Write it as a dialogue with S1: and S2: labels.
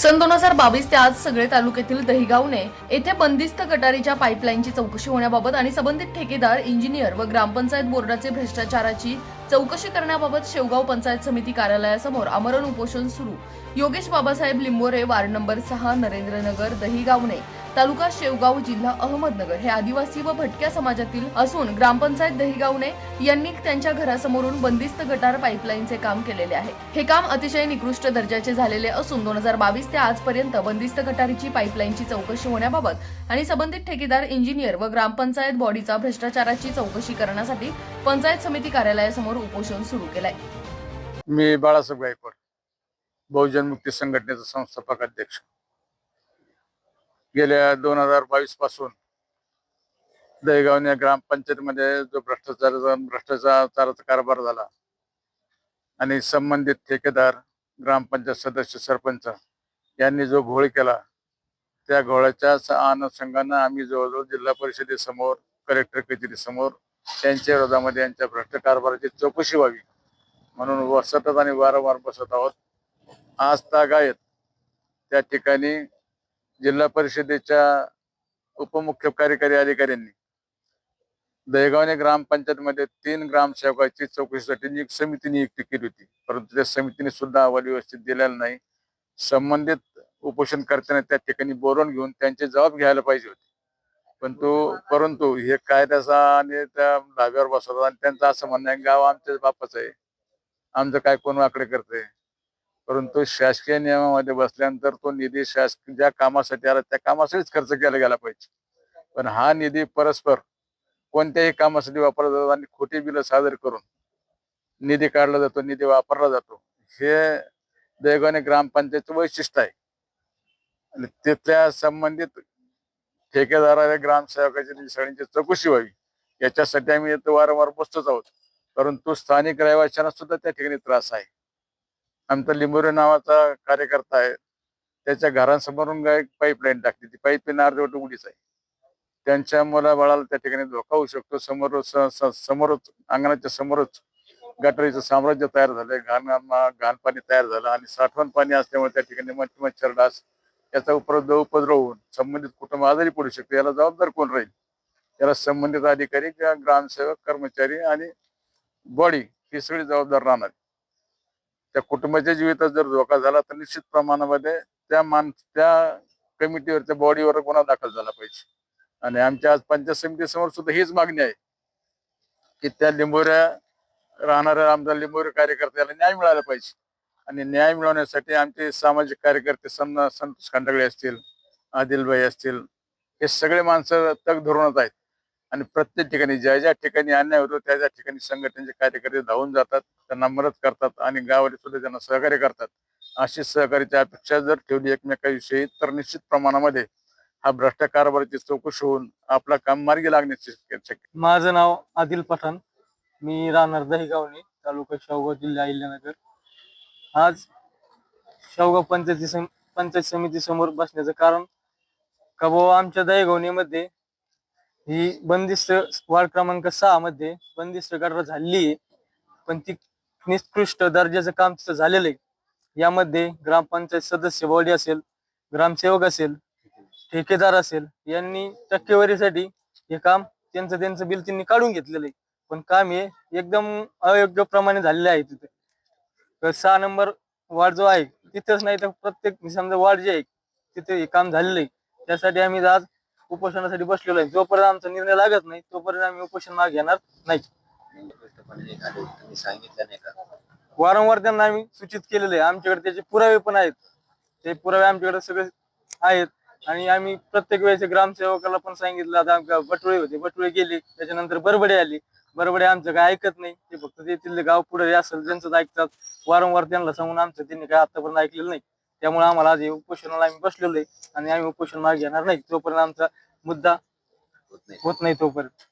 S1: सन दोन हजार बावीस ते आज सगळे तालुक्यातील दहिगावने येथे बंदिस्त गटारीच्या पाईपलाईनची चौकशी होण्याबाबत आणि संबंधित ठेकेदार इंजिनियर व ग्रामपंचायत बोर्डाचे भ्रष्टाचाराची चौकशी करण्याबाबत शेवगाव पंचायत समिती कार्यालयासमोर आमरण उपोषण सुरू. योगेश बाबासाहेब लिंबोरे वार्ड नंबर सहा नरेंद्रनगर दहिगावने तालुका शेवगाव जिल्हा अहमदनगर हे आदिवासी व भटक्या समाजातील असून ग्रामपंचायत दहिगावने यांनी त्यांच्या घरासमोरून बंदिस्त गटार पाईपलाईनचे काम केलेले आहे. हे काम अतिशय निकृष्ट दर्जाचे झालेले असून दोन हजार बावीस ते आजपर्यंत बंदिस्त गटारीची पाईपलाईनची चौकशी होण्याबाबत आणि संबंधित ठेकेदार इंजिनियर व ग्रामपंचायत बॉडीचा भ्रष्टाचाराची चौकशी करण्यासाठी पंचायत समिती कार्यालयासमोर उपोषण सुरू केलंय.
S2: मी बाळासाहेब गायकवाड बहुजन मुक्ती संघटनेचा संस्थापक अध्यक्ष. गेल्या दोन हजार बावीसपासून या ग्रामपंचायतीमध्ये जो भ्रष्टाचाराचा भ्रष्टाचाराचा कारभार झाला आणि संबंधित ठेकेदार ग्रामपंचायत सदस्य सरपंच यांनी जो घोळ केला त्या घोळाच्या स- अनुषंगानं आम्ही जवळजवळ जिल्हा परिषदेसमोर कलेक्टर कचेरीसमोर त्यांच्या विरोधामध्ये यांच्या भ्रष्ट कारभाराची चौकशी व्हावी म्हणून व- सतत आणि वारंवार बसत आहोत. आज तागायत त्या ठिकाणी जिल्हा परिषदेच्या उपमुख्य कार्यकारी अधिकाऱ्यांनी दहेगावने ग्रामपंचायतमध्ये तीन ग्रामसेवकाची चौकशीसाठी एक समिती नियुक्ती केली होती. परंतु त्या समितीने सुद्धा अहवाल व्यवस्थित दिलेला नाही. संबंधित उपोषण करताना त्या ठिकाणी बोलवून घेऊन त्यांचे जबाब घ्यायला पाहिजे होते. पण तो परंतु हे कायद्याचा आणि त्या धाब्यावर बसवतात आणि त्यांचं असं म्हणणं आहे गाव आमच्याच बापाचं आहे. आमचं काय कोण वाकडे करते परंतु शासकीय नियमामध्ये बसल्यानंतर तो निधी शासकीय ज्या कामासाठी आला त्या कामासाठीच खर्च केला गेला पाहिजे. पण हा निधी परस्पर कोणत्याही कामासाठी वापरला जातो आणि खोटी बिलं सादर करून निधी काढला जातो निधी वापरला जातो. हे दैवाने ग्रामपंचायतचं वैशिष्ट्य आहे. आणि तिथल्या संबंधित ठेकेदाराच्या ग्रामसेवकाची सगळ्यांची चौकशी व्हावी. याच्यासाठी आम्ही वारंवार बसतोच आहोत. परंतु स्थानिक रहिवाशांना सुद्धा त्या ठिकाणी त्रास आहे. आमचा लिंबोरे नावाचा कार्यकर्ता आहे. त्याच्या घरासमोरून एक पाईपलाईन टाकली ती पाईपलाईन अर्धवट उडीच आहे. त्यांच्या मुलाबाळाला त्या ठिकाणी धोका होऊ शकतो. समोर स- समोरच अंगणाच्या समोरच गटारीचं साम्राज्य तयार झालंय. घाण घाण पाणी तयार झालं आणि साठवण पाणी असल्यामुळे त्या ठिकाणी मच्छी मच्छर डास याचा उपद्रव उपद्रव होऊन संबंधित कुटुंब आजारी पडू शकतो. याला जबाबदार कोण राहील? याला संबंधित अधिकारी किंवा ग्रामसेवक कर्मचारी आणि बॉडी ही सगळी जबाबदार राहणार. त्या कुटुंबाच्या जीवितात जर धोका झाला तर निश्चित प्रमाणामध्ये त्या मान त्या कमिटीवर त्या बॉडीवर गुन्हा दाखल झाला पाहिजे. आणि आमच्या आज पंचायत समितीसमोर सुद्धा हीच मागणी आहे की त्या लिंबोऱ्या राहणाऱ्या आमच्या लिंबोरे कार्यकर्त्याला न्याय मिळाला पाहिजे. आणि न्याय मिळवण्यासाठी आमचे सामाजिक कार्यकर्ते सं संतोष खंडगळे असतील आदिलबाई असतील हे सगळे माणसं तग धरूनच आहेत. आणि प्रत्येक ठिकाणी ज्या ज्या ठिकाणी अन्याय होतो त्या ज्या ठिकाणी संघटनेचे कार्यकर्ते धावून जातात त्यांना मदत करतात आणि गावाले सुद्धा त्यांना सहकार्य करतात. अशी सहकार्याची अपेक्षा जर ठेवली एकमेकाविषयी तर निश्चित प्रमाणामध्ये हा भ्रष्टकारभाराची चौकशी होऊन आपला काम मार्गी लागण्याची शक्य.
S3: माझं नाव आदिल पठाण. मी राहणार दहिगावणे तालुका शेवगाव जिल्हा अहिल्यानगर. आज शेवगाव पंचायती सम पंचायत समिती समोर बसण्याचं कारण का भाऊ आमच्या दहीगावणीमध्ये ही बंदिस्त वार्ड क्रमांक सहा मध्ये बंदिस्त गटार झालेली आहे. पण ती निकृष्ट दर्जाचं काम तिथं झालेलं आहे. यामध्ये ग्रामपंचायत सदस्य बॉडी असेल ग्रामसेवक असेल ठेकेदार असेल यांनी टक्केवारीसाठी हे काम त्यांचं त्यांचं बिल त्यांनी काढून घेतलेलं आहे. पण काम हे एकदम अयोग्य प्रमाणे झालेले आहे तिथे. सहा नंबर वार्ड जो आहे तिथेच नाही तर प्रत्येक समजा वार्ड जे आहे तिथे हे काम झालेलं आहे. त्यासाठी आम्ही आज उपोषणासाठी बसलेलो आहे. जोपर्यंत आमचा निर्णय लागत नाही तोपर्यंत आम्ही उपोषण मागे घेणार नाही.
S4: तुम्ही सांगितलं नाही का
S3: वारंवार त्यांना आम्ही सूचित केलेले आहे. आमच्याकडे त्याचे पुरावे पण आहेत. ते पुरावे आमच्याकडे सगळे आहेत. आणि आम्ही प्रत्येक वेळेस ग्रामसेवकाला पण सांगितलं आता आमच्या बटुळे होते. बटुळे गेले त्याच्यानंतर बरबडे आली. बरबडे आमचं काय ऐकत नाही. ते फक्त ते तिथले गाव पुढे असेल त्यांचंच ऐकतात. वारंवार त्यांना सांगून आमचं त्यांनी काय आतापर्यंत ऐकलेलं नाही. त्यामुळे आम्हाला आज हे उपोषणाला आम्ही बसलेलो आहे आणि आम्ही उपोषण मागे घेणार नाही तोपर्यंत आमचा मुद्दा
S4: होत नाही
S3: होत नाही तोपर्यंत.